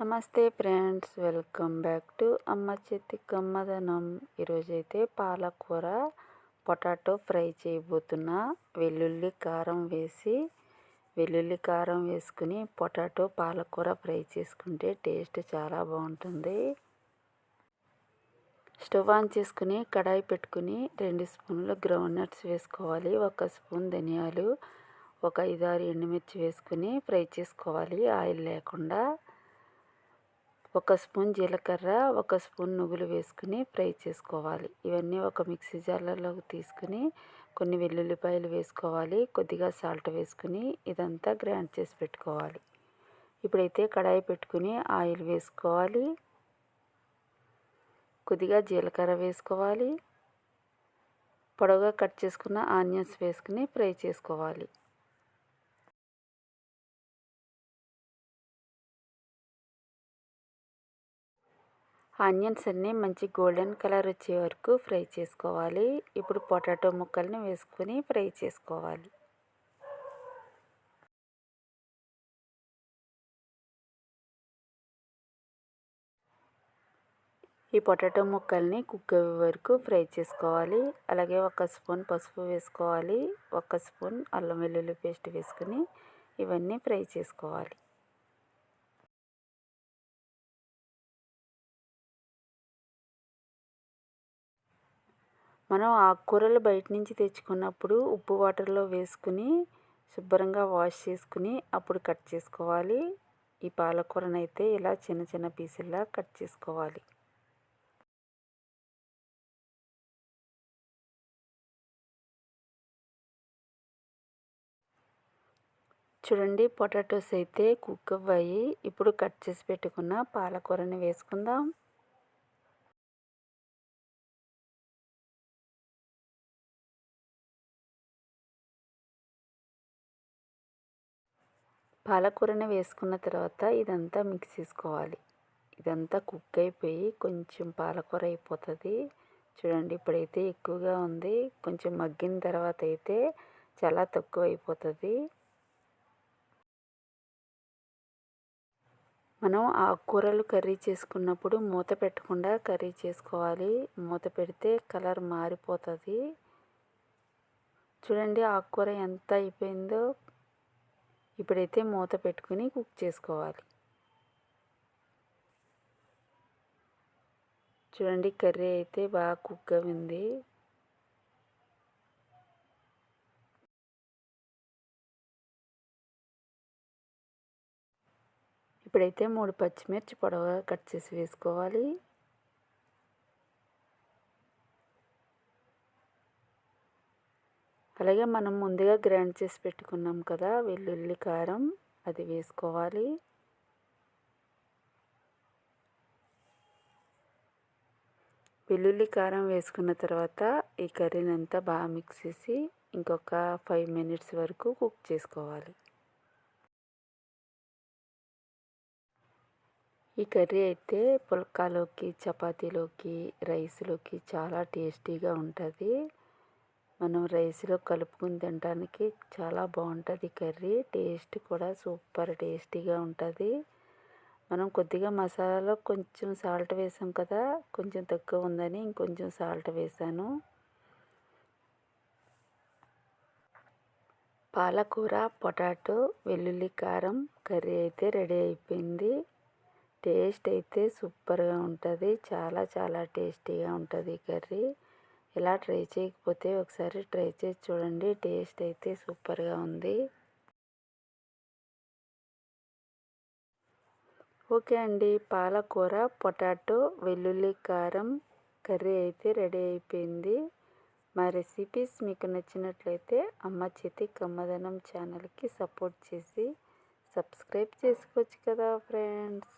నమస్తే friends welcome back to అమ్మ చేతి కమ్మదనం ఈరోజైతే పాలకూర పొటాటో ఫ్రై చేయబోతున్నా. వెల్లుల్లి కారం వేసి వెల్లుల్లి కారం వేసుకుని పొటాటో పాలకూర ఫ్రై చేసుకుంటే టేస్ట్ చాలా బాగుంటుంది. స్టవ్ ఆన్ చేసుకుని కడాయి పెట్టుకుని రెండు స్పూన్లు గ్రౌండ్ నట్స్ వేసుకోవాలి. ఒక స్పూన్ ధనియాలు ఒక ఐదారు ఎండుమిర్చి వేసుకుని ఫ్రై చేసుకోవాలి. ఆయిల్ లేకుండా ఒక స్పూన్ జీలకర్ర ఒక స్పూన్ నువ్వులు వేసుకుని ఫ్రై చేసుకోవాలి. ఇవన్నీ ఒక మిక్సీ జార్లలోకి తీసుకుని కొన్ని వెల్లుల్లిపాయలు వేసుకోవాలి. కొద్దిగా సాల్ట్ వేసుకుని ఇదంతా గ్రైండ్ చేసి పెట్టుకోవాలి. ఇప్పుడైతే కడాయి పెట్టుకుని ఆయిల్ వేసుకోవాలి. కొద్దిగా జీలకర్ర వేసుకోవాలి. పొడవుగా కట్ చేసుకున్న ఆనియన్స్ వేసుకుని ఫ్రై చేసుకోవాలి. ఆనియన్స్ అన్నీ మంచి గోల్డెన్ కలర్ వచ్చే వరకు ఫ్రై చేసుకోవాలి. ఇప్పుడు పొటాటో ముక్కల్ని వేసుకొని ఫ్రై చేసుకోవాలి. ఈ పొటాటో ముక్కల్ని కుక్ అయ్యే వరకు ఫ్రై చేసుకోవాలి. అలాగే ఒక స్పూన్ పసుపు వేసుకోవాలి. ఒక స్పూన్ అల్లం వెల్లుల్లి పేస్ట్ వేసుకుని ఇవన్నీ ఫ్రై చేసుకోవాలి. మనం ఆకుకూరలు బయట నుంచి తెచ్చుకున్నప్పుడు ఉప్పు వాటర్లో వేసుకుని శుభ్రంగా వాష్ చేసుకుని అప్పుడు కట్ చేసుకోవాలి. ఈ పాలకూరనైతే ఇలా చిన్న చిన్న పీసుల్లా కట్ చేసుకోవాలి. చూడండి పొటాటోస్ అయితే కుక్ అవ్వాయి. ఇప్పుడు కట్ చేసి పెట్టుకున్న పాలకూరని వేసుకుందాం. పాలకూరని వేసుకున్న తర్వాత ఇదంతా మిక్స్ చేసుకోవాలి. ఇదంతా కుక్ అయిపోయి కొంచెం పాలకూర అయిపోతుంది. చూడండి ఇప్పుడైతే ఎక్కువగా ఉంది. కొంచెం మగ్గిన తర్వాత అయితే చాలా తక్కువ అయిపోతుంది. మనం ఆకుకూరలు కర్రీ చేసుకున్నప్పుడు మూత పెట్టకుండా కర్రీ చేసుకోవాలి. మూత పెడితే కలర్ మారిపోతుంది. చూడండి ఆకుకూర ఎంత అయిపోయిందో. ఇప్పుడైతే మూత పెట్టుకుని కుక్ చేసుకోవాలి. చూడండి కర్రీ అయితే బాగా కుక్ అయింది. ఇప్పుడైతే మూడు పచ్చిమిర్చి పొడవగా కట్ చేసి వేసుకోవాలి. అలాగే మనం ముందుగా గ్రైండ్ చేసి పెట్టుకున్నాం కదా వెల్లుల్లి కారం అది వేసుకోవాలి. వెల్లుల్లి కారం వేసుకున్న తర్వాత ఈ కర్రీని అంతా బాగా మిక్స్ చేసి ఇంకొక ఫైవ్ మినిట్స్ వరకు కుక్ చేసుకోవాలి. ఈ కర్రీ అయితే పుల్కాలోకి చపాతీలోకి రైస్లోకి చాలా టేస్టీగా ఉంటుంది. మనం రైస్లో కలుపుకుని తినడానికి చాలా బాగుంటుంది కర్రీ. టేస్ట్ కూడా సూపర్ టేస్టీగా ఉంటుంది. మనం కొద్దిగా మసాలాలో కొంచెం సాల్ట్ వేసాం కదా కొంచెం తక్కువ ఉందని ఇంకొంచెం సాల్ట్ వేసాను. పాలకూర పొటాటో వెల్లుల్లి కారం కర్రీ అయితే రెడీ అయిపోయింది. టేస్ట్ అయితే సూపర్గా ఉంటుంది. చాలా చాలా టేస్టీగా ఉంటుంది కర్రీ. ఇలా ట్రై చేయకపోతే ఒకసారి ట్రై చేసి చూడండి. టేస్ట్ అయితే సూపర్గా ఉంది. ఓకే అండి. పాలకూర పొటాటో వెల్లుల్లి కారం కర్రీ అయితే రెడీ అయిపోయింది. మా రెసిపీస్ మీకు నచ్చినట్లయితే అమ్మ చేతి కమ్మదనం ఛానల్కి సపోర్ట్ చేసి సబ్స్క్రైబ్ చేసుకోవచ్చు కదా ఫ్రెండ్స్.